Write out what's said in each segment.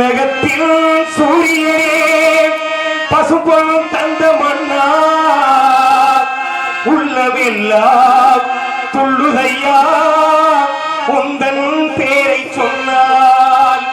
விண்ணகத்தில் சூரியனே பசுபம் தந்த மன்னா உள்ளவெல்லாம் துள்ளுதையா உந்தன் பேரை சொன்னார்.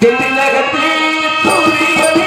தென்னிலகத்தில் சூரியனே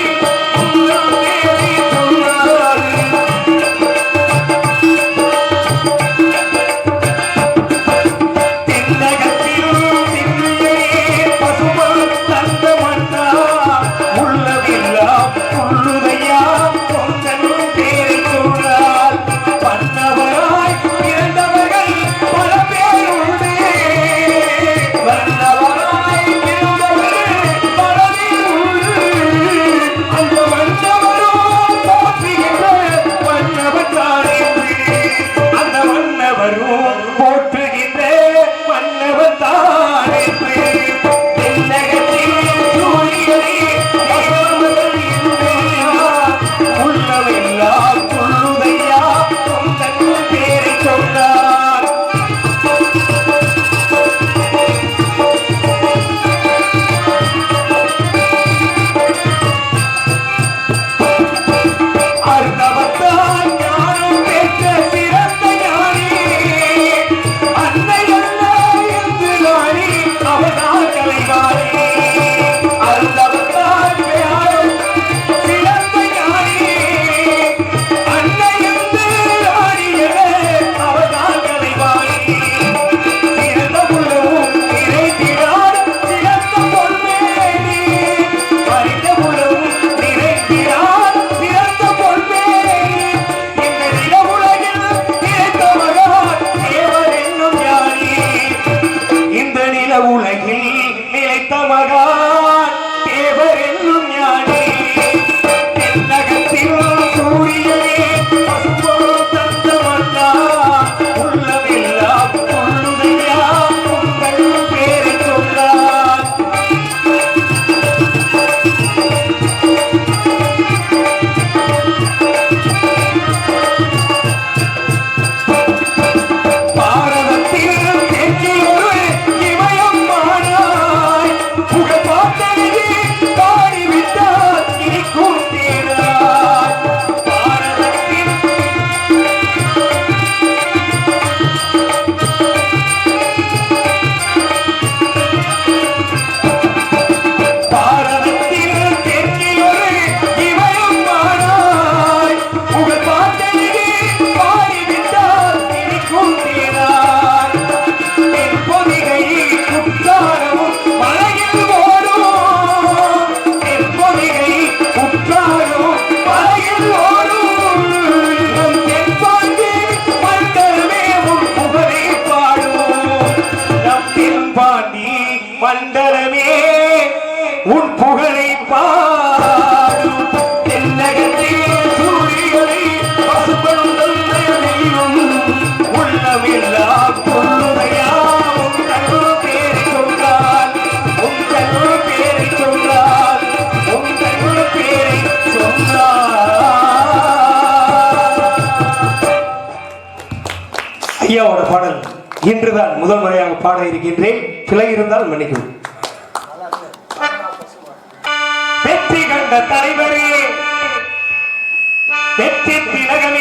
மண்டலமே உன் இன்றுதான் முதல் முறையாக பாட இருக்கின்றேன். பிழை இருந்தால் மன்னிக்கும் வெற்றி கண்ட தலைவரே வெற்றி திலகன்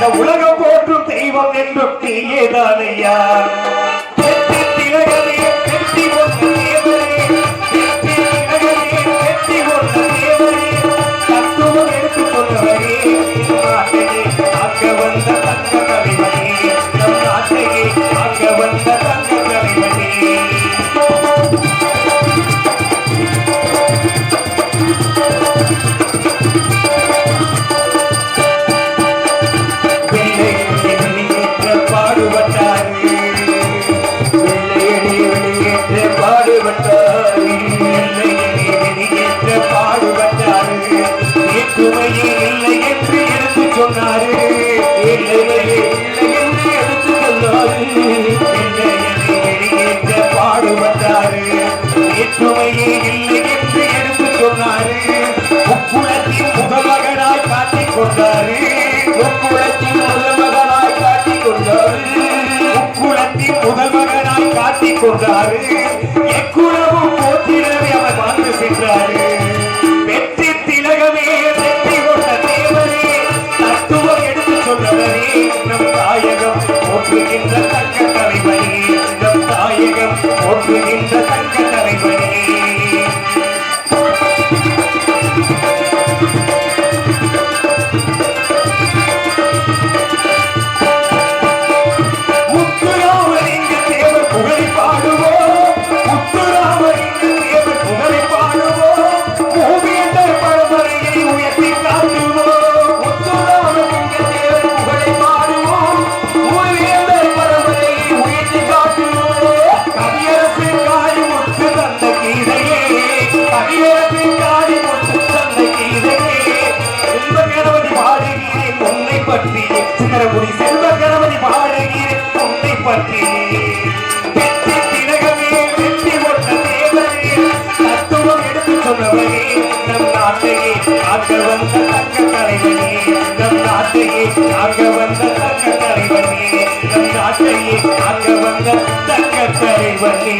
இந்த உலகம் போற்றும் தெய்வம் என்றும் நீயே தானையா எடுத்து கொண்டவரே வந்த தங்க கவிதை Daddy. காக்க வந்த தக்க தலைவனே நம் நாட்டையே காக்க வந்த தக்க தலைவனே நம் நாட்டையே காக்க வந்த தக்க தலைவனே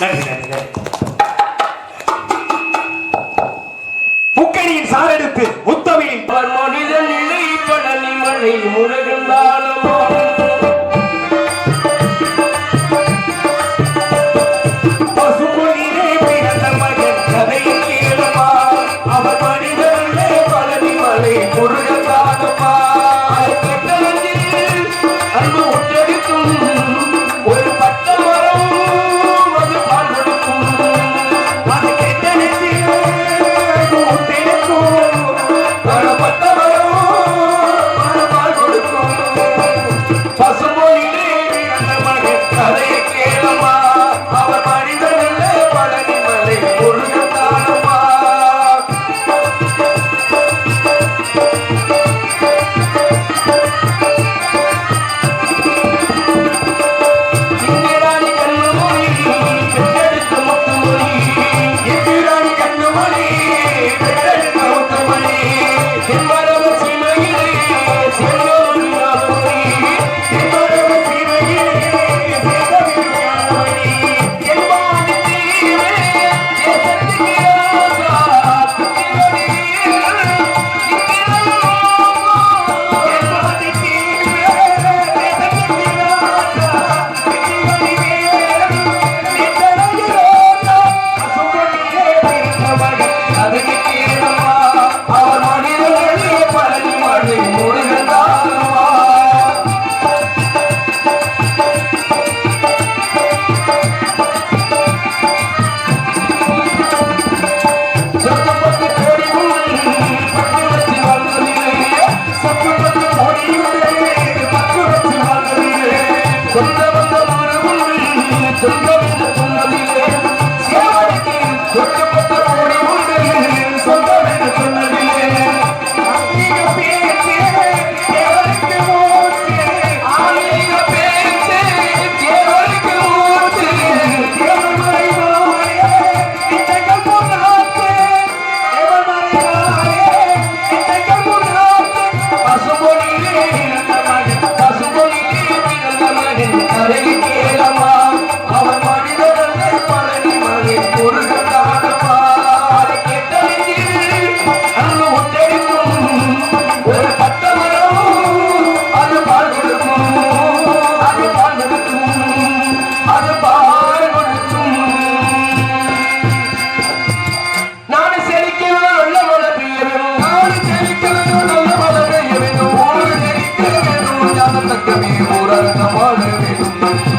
நன்றி நன்றி. முக்கணியின் சாரெடுத்து உத்தமிழின் மனிதன் முறை में मूरत पढ़ में